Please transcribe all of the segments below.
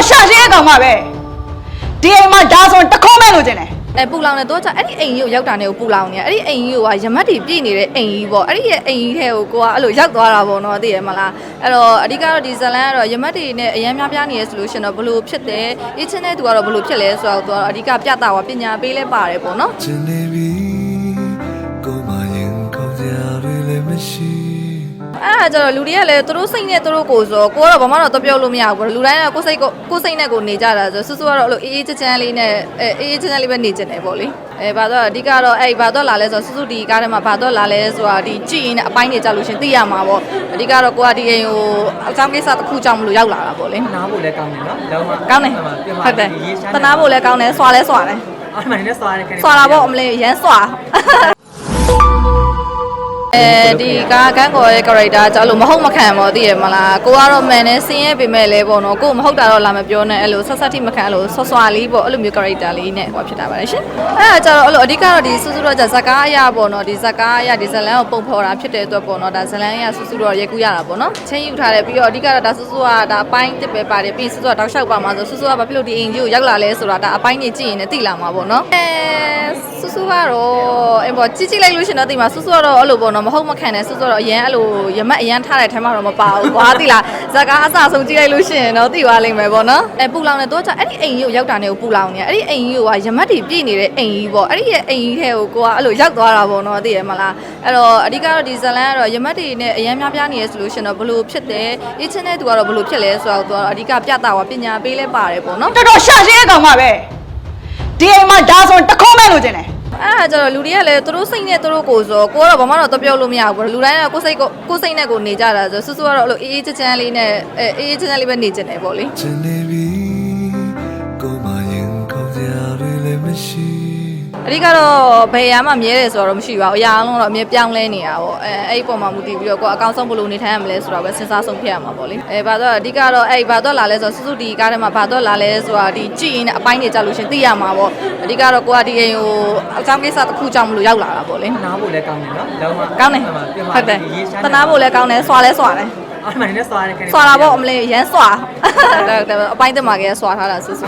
တော်ရှာရှင်းရဲ့ကောင်မပဲဒီအိမ်မှာဒါဆိုရင်တစ်ခေါက်မဲ့လို့ကျင်တယ်အဲပူလောင်နေတော့ကြအဲ့ဒီအိမ်ကြီးကိုရောက်တာနဲ့ကိုပူလောင်နေရအဲ့ဒီအိမ်ကြီးကရမတ်တွေပြည့်နေတဲ့အိမ်ကြီးပေါ့အဲ့ဒီရဲ့အိမ်ကြီးထဲကိုကိုကအဲ့လိုရောက်သွားတာပေါ့နော်သိရမလားအဲ့တော့အဓိကတော့ဒီဇလန်ကတော့ရမတ်တွေနဲ့အရင်များပြားနေရဆိုလို့ရှရင်တော့ဘလို့ဖြစ်တယ်အချင်းတဲ့သူကတော့ဘလို့ဖြစ်လဲဆိုတော့သူကတော့အဓိကပြတာကပညာပေးလဲပါတယ်ပေါ့နော်ကျင်နေပြီ ကိုမရင်ခေါင်းစရာတွေလည်းမရှိအဲ့ဒါကြတော့လူတွေကလည်းသူတို့စိတ်နဲ့သူတို့ကိုယ်ဆိုတော့ကိုကတော့ဘာမှတော့တပြောလို့မရဘူးပေါ့လူတိုင်းကကိုယ်စိတ်ကိုကိုယ်စိတ်နဲ့ကိုယ်နေကြတာဆိုဆူဆူကတော့အဲ့လိုအေးအေးချမ်းချမ်းလေးနဲ့အဲအေးအေးချမ်းချမ်းလေးပဲနေကြတယ်ပေါ့လေအဲဘာတော့အဓိကတော့အဲ့ဘာတော့လာလဲဆိုတော့ဆူဆူဒီကားထဲမှာဘာတော့လာလဲဆိုတာဒီကြည့်ရင်အပိုင်းနေကြလို့ရှရင်သိရမှာပေါ့အဓိကတော့ကိုကဒီအိမ်ကိုအကြောင်းကိစ္စတစ်ခုကြောင့်မလို့ရောက်လာတာပေါ့လေနားဖို့လည်းကောင်းတယ်နော်လုံးဝကောင်းတယ်ဟုတ်တယ်တနာဖို့လည်းကောင်းတယ်ဆွာလဲဆွာတယ်အဲ့မှာလည်းစွာတယ်ခင်ဗျဆွာလာပေါ့အမလေးရမ်းဆွာ အဲဒီကားကန်းကော်ရဲ့ character ကြောင့်လို့မဟုတ်မခံပါသိရမလားကိုကတော့မန်နဲ့ဆင်းရဲပေမဲ့လည်းပေါ့နော်ကိုမဟုတ်တာတော့လာမပြောနဲ့အဲ့လိုဆက်ဆက်ထိမခံအဲ့လိုဆွဆွာလေးပေါ့အဲ့လိုမျိုး character လေးနဲ့ဟောဖြစ်တာပါလေရှင်အဲ့ဒါကြတော့အဲ့လိုအဓိကတော့ဒီစူးစူးတော့じゃဇကားအရာပေါ့နော်ဒီဇကားအရာဒီဇလန်ကိုပုံဖော်တာဖြစ်တဲ့အတွက်ပေါ့နော်ဒါဇလန်အရာစူးစူးတော့ရေကူးရတာပေါ့နော်ချင်းယူထားတယ်ပြီးတော့အဓိကတော့ဒါစူးစူးကဒါအပိုင်းတစ်ပဲပါတယ်ပြီးစူးစူးကတောက်လျှောက်ပါမှာဆိုစူးစူးကဘာဖြစ်လို့ဒီအင်ဂျီကိုရောက်လာလဲဆိုတာဒါအပိုင်းကြီးကြည့်ရင်လည်းသိလာမှာပေါ့နော်အဲစူးစူးကတော့အဲ့ပေါ့ကြည့်ကြည့်လိုက်လို့ရှင်တော့သိမှာစူးစူးကတော့အဲ့လိုပေါ့နော်မဟုတ်မခံနဲ့စူးစူးတော့အရန်အဲ့လိုရမက်အရန်ထားတဲ့ထဲမှာတော့မပါဘူးကွာသိလားဇကားအစဆုံးကြည့်လိုက်လို့ရှင်တော့သိသွားလိမ့်မယ်ပေါ့နော်အဲပူလောင်နေတော့ကြအဲ့ဒီအိမ်ကြီးကိုရောက်တာနဲ့ကိုပူလောင်နေရအဲ့ဒီအိမ်ကြီးကရမက်တွေပြည့်နေတဲ့အိမ်ကြီးပေါ့အဲ့ဒီရဲ့အိမ်ကြီးထဲကိုကိုကအဲ့လိုရောက်သွားတာပေါ့နော်သိရမလားအဲ့တော့အဓိကတော့ဒီဇလန်ကတော့ရမက်တွေနဲ့အရန်များပြားနေရဆိုလို့ရှင်တော့ဘလို့ဖြစ်တယ်အချင်းတဲ့သူကတော့ဘလို့ဖြစ်လဲဆိုတော့သူကတော့အဓိကပြတာကပညာပေးလဲပါတယ်ပေါ့နော်တော်တော်ရှာရှင်းရဲ့ကောင်မပဲဒီအိမ်မှာဒါဆိုရင်တစ်ခေါက်မဲ့လို့ကျင်တယ် အဲ့ဒါကြတော့လူတွေကလည်းသူတို့စိတ်နဲ့သူတို့ကိုယ်ဆိုတော့ကိုကတော့ဘာမှတော့တပြောလို့မရဘူးပေါ့လူတိုင်းကကိုယ်စိတ်ကိုကိုယ်စိတ်နဲ့ကိုယ်နေကြတာဆိုဆူဆူကတော့အဲ့လိုအေးအေးချမ်းချမ်းလေးနဲ့အဲအေးအေးချမ်းချမ်းလေးပဲနေကြတယ်ပေါ့လေ အဓိကတော့ဘယ်ရမှမြဲတယ်ဆိုတော့မရှိပါဘူးအရာအလုံးတော့အမြဲပြောင်းလဲနေတာပေါ့အဲအဲ့ဒီပုံမှာမူတည်ပြီးတော့ကိုယ်အကောင့်ဆုံးဘယ်လိုနေထိုင်ရမလဲဆိုတော့ပဲစဉ်းစားဆုံးဖြတ်ရမှာပေါ့လေအဲဘာတော့အဓိကတော့အဲ့ဘာတော့လာလဲဆိုတော့စူးစူဒီကားထဲမှာဘာတော့လာလဲဆိုတာဒီကြည့်ရင်အပိုင်းနေကြလို့ရှင်သိရမှာပေါ့အဓိကတော့ကိုကဒီအိမ်ကိုအကြောင်းကိစ္စတစ်ခုကြောင့်မလို့ရောက်လာတာပေါ့လေနားဖို့လည်းကောင်းတယ်နော်လုံးဝကောင်းတယ်ဟုတ်တယ်တနာဖို့လည်းကောင်းတယ်ဆွာလဲဆွာတယ် အဲ့မှာလည်းစွာတယ်ခင်ဗျဆွာလာပေါ့အမလေးရမ်းဆွာအပိုင်းတက်မှာကဆွာထားတာဆူဆူ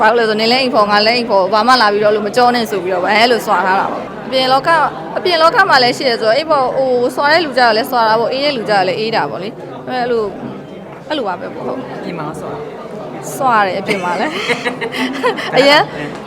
ဘာလို့လဲဆိုနေလဲအိမ်ဖော်ငါလဲအိမ်ဖော်ဘာမှလာပြီးတော့လို့မကြောနဲ့ဆိုပြီးတော့အဲလိုဆွာထားတာပေါ့အပြင်လောကအပြင်လောကမှာလည်းရှိရဆိုတော့အိမ်ပေါ်ဟိုဆွာတဲ့လူကြတော့လဲဆွာတာပေါ့အေးတဲ့လူကြတော့လဲအေးတာပေါ့လေအဲလိုအဲ့လိုပါပဲပေါ့ဟုတ်ပြင်မှာစွာဆွာတ ယ်အပြင်မှာလဲအရင်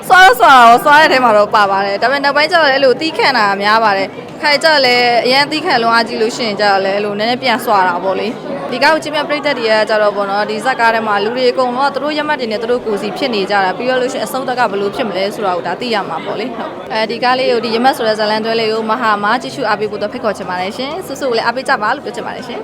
ဆွာတော့ဆွာတော့ဆွာတဲ့ထဲမှာတော့ပါပါတယ်ဒါပေမဲ့နောက်ပိုင်းကျတော့အဲ့လိုတီးခန့်တာများပါတယ်ခိုင်ကြလဲအရင်တီးခန့်လုံးအားကြည့်လို့ရှိရင်ကြတော့လဲအဲ့လိုနည်းနည်းပြန်ဆွာတာပေါ့လေဒီကောက်ချင်းမြပြိတက်တွေကကြတော့ပေါ့နော်ဒီဇက်ကားထဲမှာလူတွေအကုန်လုံးကသူတို့ရမတ်တွေနဲ့သူတို့ကိုယ်စီဖြစ်နေကြတာပြီးတော့လို့ရှိရင်အဆုံးသက်ကဘယ်လိုဖြစ်မလဲဆိုတာကိုဒါသိရမှာပေါ့လေဟုတ်အဲဒီကားလေးကိုဒီရမတ်ဆိုတဲ့ဇလန်တွဲလေးကိုမဟာမာကြည့်ရှုအားပေးဖို့တော့ဖိတ်ခေါ်ချင်ပါတယ်ရှင်ဆုစုကိုလည်းအားပေးကြပါလို့ပြောချင်ပါတယ်ရှင်